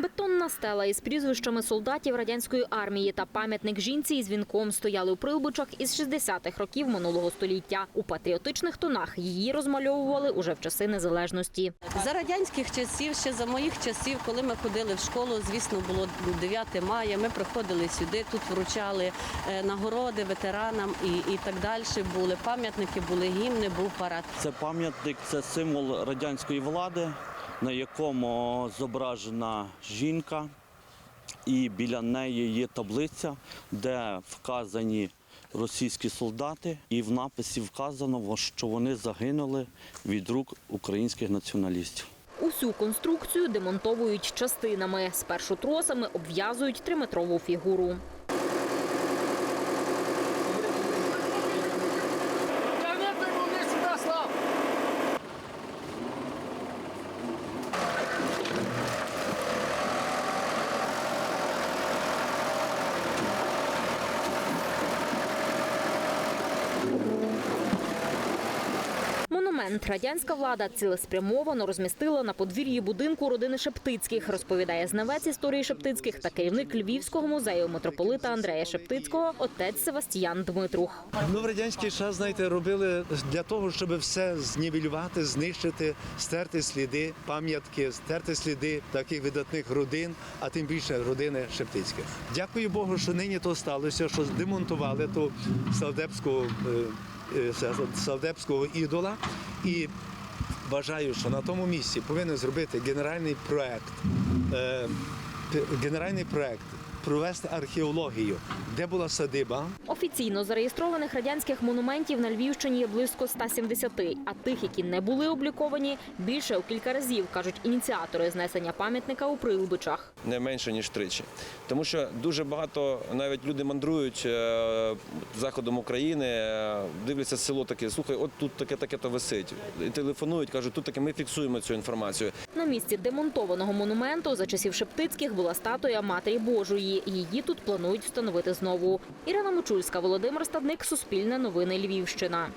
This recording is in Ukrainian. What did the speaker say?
Бетонна стела із прізвищами солдатів радянської армії та пам'ятник жінці із вінком стояли у Прилбичах із 60-х років минулого століття. У патріотичних тонах її розмальовували уже в часи незалежності. За радянських часів, ще за моїх часів, коли ми ходили в школу, звісно, було 9 мая. Ми приходили сюди, тут вручали е, нагороди ветеранам і, і так далі. Були пам'ятники, були гімни, був парад. Це пам'ятник, це символ радянської влади, на якому зображена жінка, і біля неї є таблиця, де вказані російські солдати, і в написі вказано, що вони загинули від рук українських націоналістів. Усю конструкцію демонтовують частинами. Спершу тросами обв'язують триметрову фігуру. Тягни вони сюди, Слав! Монумент радянська влада цілеспрямовано розмістила на подвір'ї будинку родини Шептицьких, розповідає знавець історії Шептицьких та керівник Львівського музею митрополита Андрея Шептицького, отець Севастіян Дмитрух. Ну, в радянський час, знаєте, робили для того, щоб все знівелювати, знищити, стерти сліди, пам'ятки, стерти сліди таких видатних родин, а тим більше родини Шептицьких. Дякую Богу, що нині то сталося, що демонтували ту савдепську, е, савдепського ідола. І вважаю, що на тому місці повинен зробити генеральний проект. е, Генеральний проект провести археологію, де була садиба, Офіційно зареєстрованих радянських монументів на Львівщині є близько 170, а тих, які не були обліковані, більше у кілька разів, кажуть ініціатори знесення пам'ятника у Прилбичах. не менше ніж тричі. Тому що дуже багато навіть люди мандрують е, заходом України, е, дивляться село таке, слухай, от тут таке таке то висить. І телефонують, кажуть, тут таке ми фіксуємо цю інформацію. На місці демонтованого монументу за часів Шептицьких була статуя Матері Божої. Її тут планують встановити знову. Ірина Мочульська, Володимир Стадник, Суспільне новини Львівщина.